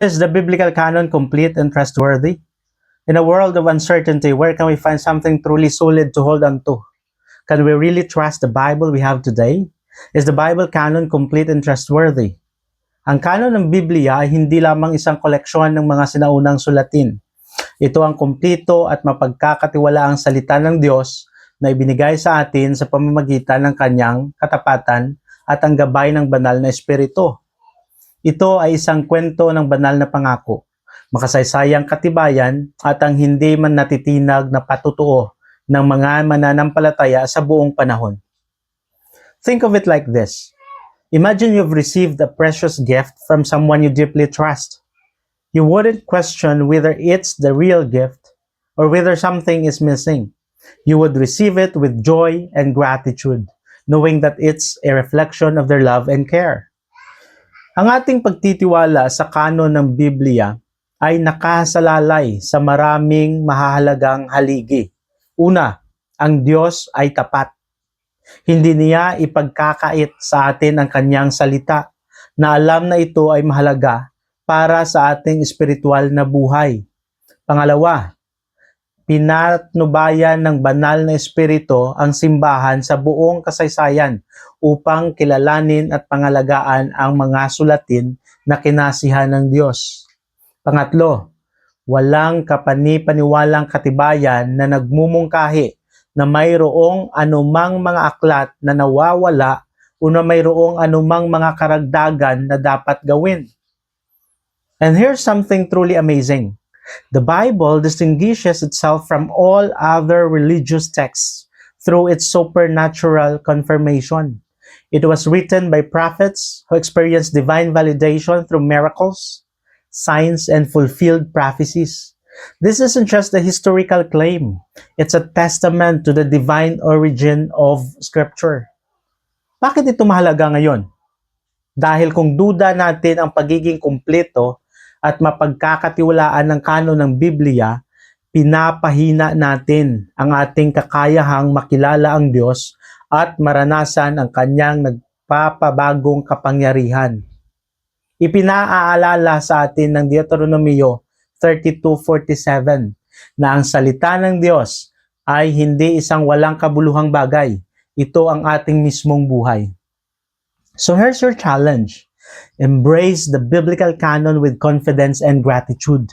Is the biblical canon complete and trustworthy? In a world of uncertainty, where can we find something truly solid to hold on to? Can we really trust the Bible we have today? Is the Bible canon complete and trustworthy? Ang canon ng Biblia ay hindi lamang isang koleksyon ng mga sinaunang sulatin. Ito ang kumpleto at mapagkakatiwalaang salita ng Diyos na ibinigay sa atin sa pamamagitan ng kanyang katapatan at ang gabay ng banal na espiritu. Ito ay isang kwento ng banal na pangako, makasaysayang katibayan at ang hindi man natitinag na patutuo ng mga mananampalataya sa buong panahon. Think of it like this. Imagine you've received a precious gift from someone you deeply trust. You wouldn't question whether it's the real gift or whether something is missing. You would receive it with joy and gratitude, knowing that it's a reflection of their love and care. Ang ating pagtitiwala sa kanon ng Biblia ay nakasalalay sa maraming mahahalagang haligi. Una, ang Diyos ay tapat. Hindi niya ipagkakait sa atin ang kanyang salita na alam na ito ay mahalaga para sa ating espiritual na buhay. Pangalawa, pinatnubayan ng banal na espiritu ang simbahan sa buong kasaysayan upang kilalanin at pangalagaan ang mga sulatin na kinasihan ng Diyos. Pangatlo, walang kapani-paniwalang katibayan na nagmumungkahi na mayroong anumang mga aklat na nawawala o na mayroong anumang mga karagdagan na dapat gawin. And here's something truly amazing. The Bible distinguishes itself from all other religious texts through its supernatural confirmation. It was written by prophets who experienced divine validation through miracles, signs, and fulfilled prophecies. This isn't just a historical claim, it's a testament to the divine origin of Scripture. Bakit ito mahalaga ngayon? Dahil kung duda natin ang pagiging kumpleto at mapagkakatiwalaan ng kanon ng Biblia, pinapahina natin ang ating kakayahang makilala ang Diyos at maranasan ang kanyang nagpapabagong kapangyarihan. Ipinaaalala sa atin ng Deuteronomio 32.47 na ang salita ng Diyos ay hindi isang walang kabuluhang bagay. Ito ang ating mismong buhay. So here's your challenge. Embrace the biblical canon with confidence and gratitude.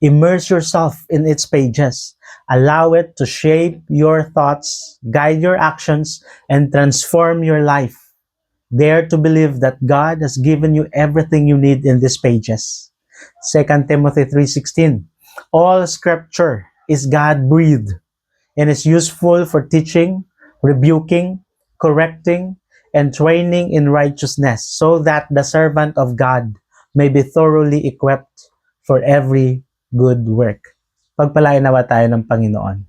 Immerse yourself in its pages. Allow it to shape your thoughts, guide your actions, and transform your life. Dare to believe that God has given you everything you need in these pages. 2 Timothy 3:16 All scripture is God-breathed and is useful for teaching, rebuking, correcting, and training in righteousness so that the servant of God may be thoroughly equipped for every good work. Pagpalain nawa tayo ng Panginoon.